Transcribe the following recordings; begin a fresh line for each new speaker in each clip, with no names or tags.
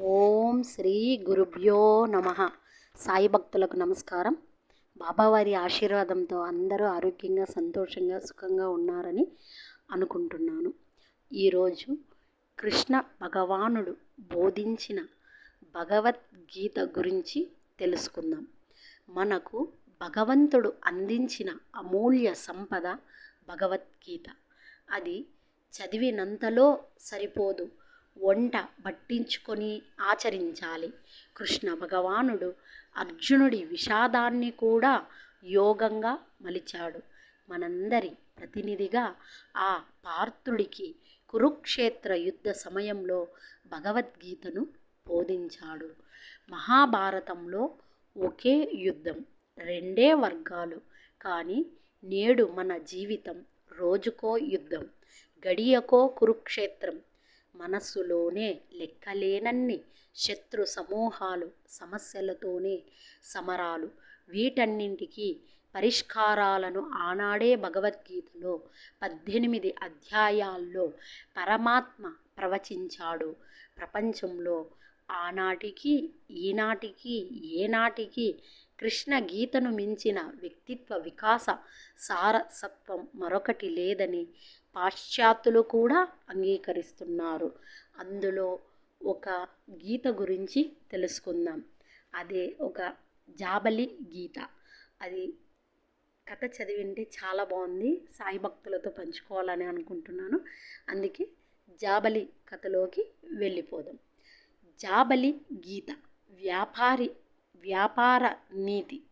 ఓం శ్రీ గురుభ్యో నమ. సాయి భక్తులకు నమస్కారం. బాబావారి ఆశీర్వాదంతో అందరూ ఆరోగ్యంగా సంతోషంగా సుఖంగా ఉన్నారని అనుకుంటున్నాను. ఈరోజు కృష్ణ భగవానుడు బోధించిన భగవద్గీత గురించి తెలుసుకుందాం. మనకు భగవంతుడు అందించిన అమూల్య సంపద భగవద్గీత. అది చదివినంతలో సరిపోదు. వంట పట్టించుకొని ఆచరించాలి. కృష్ణ భగవానుడు అర్జునుడి విషాదాన్ని కూడా యోగంగా మలిచాడు. మనందరి ప్రతినిధిగా ఆ పార్థుడికి కురుక్షేత్ర యుద్ధ సమయంలో భగవద్గీతను బోధించాడు. మహాభారతంలో ఒకే యుద్ధం రెండే వర్గాలు. కానీ నేడు మన జీవితం రోజుకో యుద్ధం గడియకో కురుక్షేత్రం. మనస్సులోనే లెక్కలేనన్ని శత్రు సమూహాలు సమస్యలతోనే సమరాలు. వీటన్నింటికి పరిష్కారాలను ఆనాడే భగవద్గీతలో పద్దెనిమిది అధ్యాయాల్లో పరమాత్మ ప్రవచించాడు. ప్రపంచంలో ఆనాటికి ఈనాటికి ఏనాటికి కృష్ణ గీతను మించిన వ్యక్తిత్వ వికాస సారసత్వం మరొకటి లేదని పాశ్చాత్యులు కూడా అంగీకరిస్తున్నారు. అందులో ఒక గీత గురించి తెలుసుకుందాం. అదే ఒక జాబలి గీత. అది కథ చదివింటే చాలా బాగుంది. సాయి భక్తులతో పంచుకోవాలని అనుకుంటున్నాను. అందుకే జాబలి కథలోకి వెళ్ళిపోదాం. జాబలి గీత. వ్యాపారి వ్యాపార నీతి.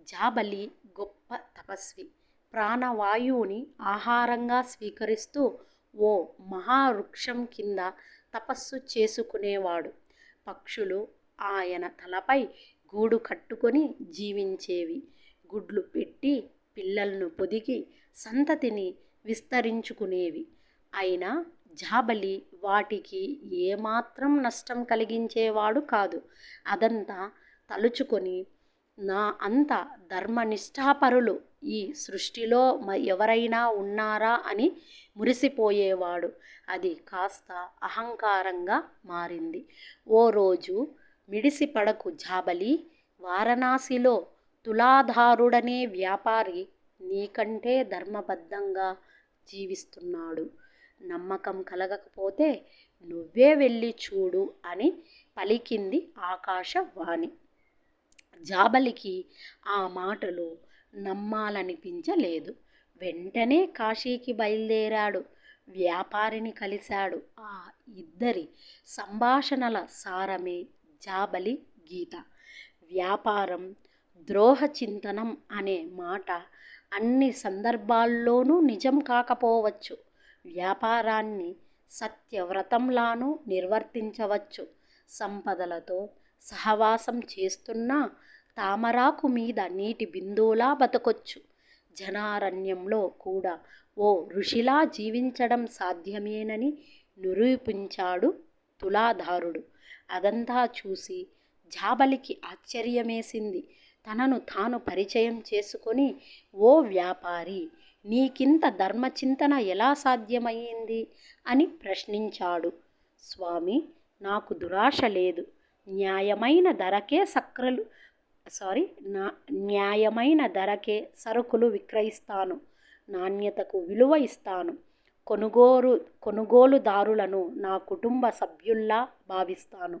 జాబలి గొప్ప తపస్వి. ప్రాణవాయువుని ఆహారంగా స్వీకరిస్తూ ఓ మహావృక్షం కింద తపస్సు చేసుకునేవాడు. పక్షులు ఆయన తలపై గూడు కట్టుకొని జీవించేవి. గుడ్లు పెట్టి పిల్లలను పొదిగి సంతతిని విస్తరించుకునేవి. అయినా జాబలి వాటికి ఏమాత్రం నష్టం కలిగించేవాడు కాదు. అదంతా తలుచుకొని నా అంత ధర్మనిష్టాపరులు ఈ సృష్టిలో ఎవరైనా ఉన్నారా? అని మురిసిపోయేవాడు. అది కాస్త అహంకారంగా మారింది. ఓ రోజు మిడిసిపడకు జాబలి వారణాసిలో తులాధారుడనే వ్యాపారి నీకంటే ధర్మబద్ధంగా జీవిస్తున్నాడు. నమ్మకం కలగకపోతే నువ్వే వెళ్ళి చూడు అని పలికింది ఆకాశవాణి. జాబలికి ఆ మాటలు నమ్మాలనిపించలేదు. వెంటనే కాశీకి బయలుదేరాడు. వ్యాపారిని కలిశాడు. ఆ ఇద్దరి సంభాషణల సారమే జాబలి గీత. వ్యాపారం ద్రోహ చింతనం అనే మాట అన్ని సందర్భాల్లోనూ నిజం కాకపోవచ్చు. వ్యాపారాన్ని సత్యవ్రతంలానూ నిర్వర్తించవచ్చు. సంపదలతో సహవాసం చేస్తున్నా తామరాకు మీద నీటి బిందువులా బతకొచ్చు. జనారణ్యంలో కూడా ఓ ఋషిలా జీవించడం సాధ్యమేనని నిరూపించాడు తులాధారుడు. అదంతా చూసి జాబలికి ఆశ్చర్యమేసింది. తనను తాను పరిచయం చేసుకొని ఓ వ్యాపారి నీకింత ధర్మచింతన ఎలా సాధ్యమయ్యింది? అని ప్రశ్నించాడు. స్వామి నాకు దురాశ లేదు. న్యాయమైన ధరకే సక్రలు సారీ నా న్యాయమైన ధరకే సరుకులు విక్రయిస్తాను నాణ్యతకు విలువ ఇస్తాను కొనుగోలు కొనుగోలుదారులను నా కుటుంబ సభ్యుల్లా భావిస్తాను.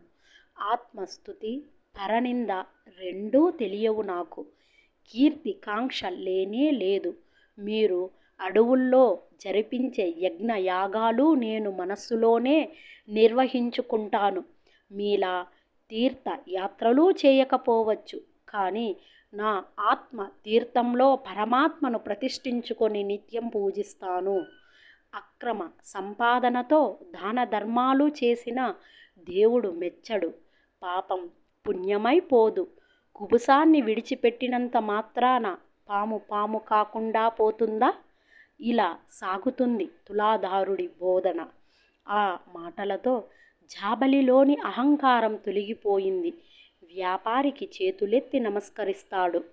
ఆత్మస్థుతి పరనింద రెండూ తెలియవు నాకు. కీర్తి కాంక్ష లేనే లేదు. మీరు అడవుల్లో జరిపించే యజ్ఞ యాగాలు నేను మనస్సులోనే నిర్వహించుకుంటాను. మీలా తీర్థ యాత్రలు చేయకపోవచ్చు. కానీ నా ఆత్మ తీర్థంలో పరమాత్మను ప్రతిష్ఠించుకొని నిత్యం పూజిస్తాను. అక్రమ సంపాదనతో దాన ధర్మాలు చేసిన దేవుడు మెచ్చడు. పాపం పుణ్యమైపోదు కుబుసాన్ని విడిచిపెట్టినంత మాత్రాన పాము పాము కాకుండా పోతుందా? ఇలా సాగుతుంది తులాధారుడి బోధన. ఆ మాటలతో జాబలిలోని అహంకారం తొలగిపోయింది. వ్యాపారికి చేతులెత్తి నమస్కరిస్తాడు.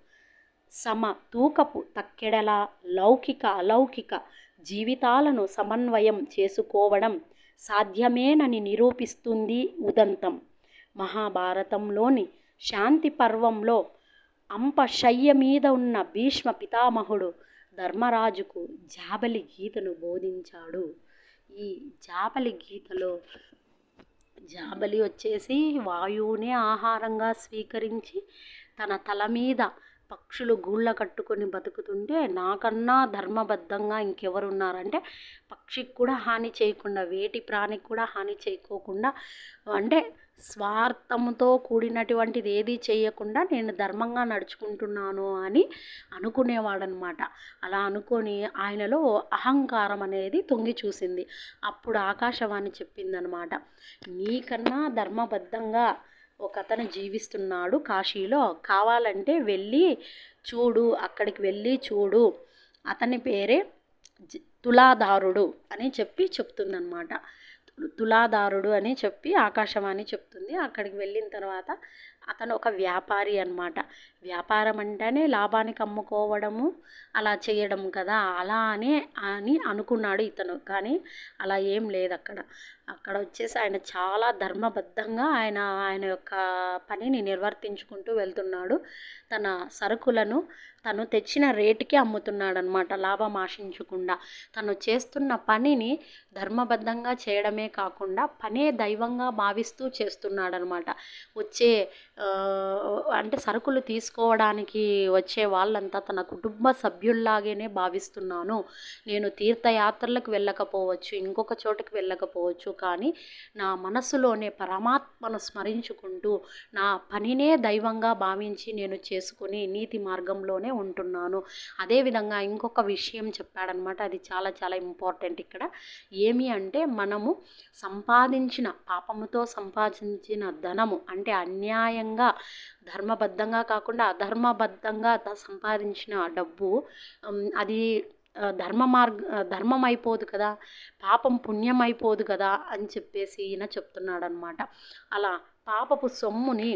సమ తూకపు తక్కెడలా లౌకిక అలౌకిక జీవితాలను సమన్వయం చేసుకోవడం సాధ్యమేనని నిరూపిస్తుంది ఉదంతం. మహాభారతంలోని శాంతి పర్వంలో అంపశయ్య మీద ఉన్న భీష్మ పితామహుడు ధర్మరాజుకు జాబలి గీతను బోధించాడు. ఈ జాబలి గీతలో జాబలి వచ్చేసి వాయువునే ఆహారంగా స్వీకరించి తన తల మీద పక్షులు గూళ్ళ కట్టుకొని బతుకుతుంటే నాకన్నా ధర్మబద్ధంగా ఇంకెవరున్నారంటే పక్షికి కూడా హాని చేయకుండా వేటి ప్రాణికి కూడా హాని చేయకోకుండా అంటే స్వార్థంతో కూడినటువంటిది ఏది చేయకుండా నేను ధర్మంగా నడుచుకుంటున్నాను అని అనుకునేవాడనమాట. అలా అనుకొని ఆయనలో అహంకారం అనేది తొంగి చూసింది. అప్పుడు ఆకాశవాణి చెప్పిందనమాట నీకన్నా ధర్మబద్ధంగా ఒక అతను జీవిస్తున్నాడు. కాశీలో కావాలంటే వెళ్ళి చూడు అక్కడికి వెళ్ళి చూడు. అతని పేరే తులాదారుడు అని చెప్పి చెప్తుందనమాట తులాదారుడు అని చెప్పి ఆకాశవాణి చెప్తుంది. అక్కడికి వెళ్ళిన తర్వాత అతను ఒక వ్యాపారి అనమాట వ్యాపారం అంటేనే లాభానికి అమ్ముకోవడము అలా చేయడం కదా అలా అని అని అనుకున్నాడు ఇతను. కానీ అలా ఏం లేదు అక్కడ. అక్కడ వచ్చేసి ఆయన చాలా ధర్మబద్ధంగా ఆయన ఆయన యొక్క పనిని నిర్వర్తించుకుంటూ వెళ్తున్నాడు. తన సరుకులను తను తెచ్చిన రేటుకి అమ్ముతున్నాడు అనమాట లాభం ఆశించకుండా. తను చేస్తున్న పనిని ధర్మబద్ధంగా చేయడమే కాకుండా పనే దైవంగా భావిస్తూ చేస్తున్నాడనమాట వచ్చే అంటే సరుకులు తీసుకోవడానికి వచ్చే వాళ్ళంతా తన కుటుంబ సభ్యుల్లాగానే భావిస్తున్నాను. నేను తీర్థయాత్రలకు వెళ్ళకపోవచ్చు ఇంకొక చోటుకి వెళ్ళకపోవచ్చు. కానీ నా మనసులోనే పరమాత్మను స్మరించుకుంటూ నా పనినే దైవంగా భావించి నేను చేసుకుని నీతి మార్గంలోనే ఉంటున్నాను. అదేవిధంగా ఇంకొక విషయం చెప్పాడనమాట. అది చాలా చాలా ఇంపార్టెంట్ ఇక్కడ. ఏమి అంటే మనము సంపాదించిన పాపముతో సంపాదించిన ధనము అంటే అన్యాయం న్యాయంగా ధర్మబద్ధంగా కాకుండా అధర్మబద్ధంగా సంపాదించిన డబ్బు అది ధర్మ మార్గ ధర్మం అయిపోదు కదా పాపం పుణ్యం అయిపోదు కదా అని చెప్పేసి ఈయన చెప్తున్నాడనమాట. అలా పాపపు సొమ్ముని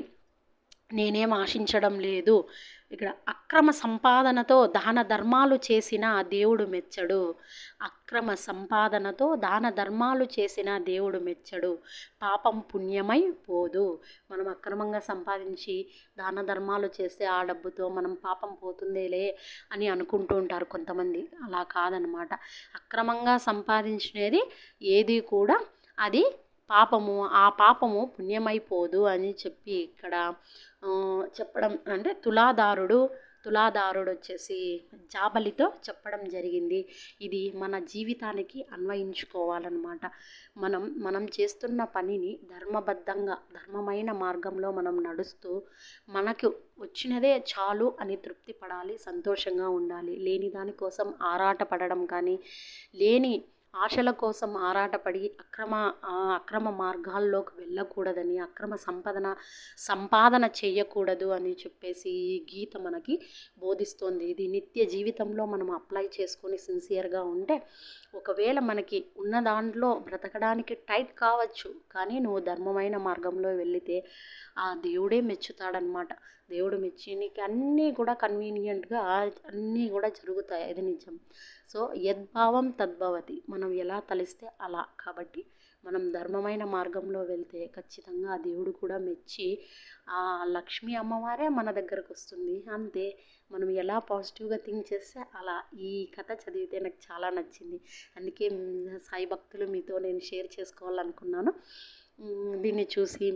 నేనేం ఆశించడం లేదు. ఇక్కడ అక్రమ సంపాదనతో దాన ధర్మాలు చేసిన దేవుడు మెచ్చడు. అక్రమ సంపాదనతో దాన ధర్మాలు చేసిన దేవుడు మెచ్చడు. పాపం పుణ్యమై పోదు. మనం అక్రమంగా సంపాదించి దాన ధర్మాలు చేస్తే ఆ డబ్బుతో మనం పాపం పోతుందేలే అని అనుకుంటూ ఉంటారు కొంతమంది. అలా కాదనమాట. అక్రమంగా సంపాదించినది ఏది కూడా అది పాపము ఆ పాపము పుణ్యమైపోదు అని చెప్పి ఇక్కడ చెప్పడం అంటే తులాదారుడు తులాదారుడు వచ్చేసి జాబలితో చెప్పడం జరిగింది. ఇది మన జీవితానికి అన్వయించుకోవాలన్నమాట. మనం మనం చేస్తున్న పనిని ధర్మబద్ధంగా ధర్మమైన మార్గంలో మనం నడుస్తూ మనకు వచ్చినదే చాలు అని తృప్తి పడాలి సంతోషంగా ఉండాలి. లేని దానికోసం ఆరాటపడడం కానీ లేని ఆశల కోసం ఆరాటపడి అక్రమ అక్రమ మార్గాల్లోకి వెళ్ళకూడదని అక్రమ సంపదన సంపాదన చేయకూడదు అని చెప్పేసి ఈ గీత మనకి బోధిస్తోంది. ఇది నిత్య జీవితంలో మనం అప్లై చేసుకొని సిన్సియర్గా ఉంటే ఒకవేళ మనకి ఉన్న దాంట్లో బ్రతకడానికి టైట్ కావచ్చు కానీ నువ్వు ధర్మమైన మార్గంలో వెళితే ఆ దేవుడే మెచ్చుతాడనమాట దేవుడు మెచ్చి నీకు అన్నీ కూడా కన్వీనియంట్గా అన్నీ కూడా జరుగుతాయి. అది నిజం. సో యద్భావం తద్భవతి. మనం ఎలా తలిస్తే అలా. కాబట్టి మనం ధర్మమైన మార్గంలో వెళ్తే ఖచ్చితంగా ఆ దేవుడు కూడా మెచ్చి ఆ లక్ష్మీ అమ్మవారే మన దగ్గరకు వస్తుంది. అంతే. మనం ఎలా పాజిటివ్గా థింక్ చేస్తే అలా. ఈ కథ చదివితే నాకు చాలా నచ్చింది. అందుకే సాయి భక్తులు మీతో నేను షేర్ చేసుకోవాలనుకున్నాను. దీన్ని చూసి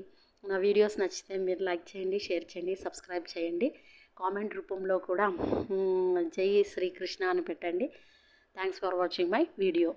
నా వీడియోస్ నచ్చితే మీరు లైక్ చేయండి షేర్ చేయండి సబ్స్క్రైబ్ చేయండి. కామెంట్ రూపంలో కూడా జై శ్రీకృష్ణ అని పెట్టండి. Thanks for watching my video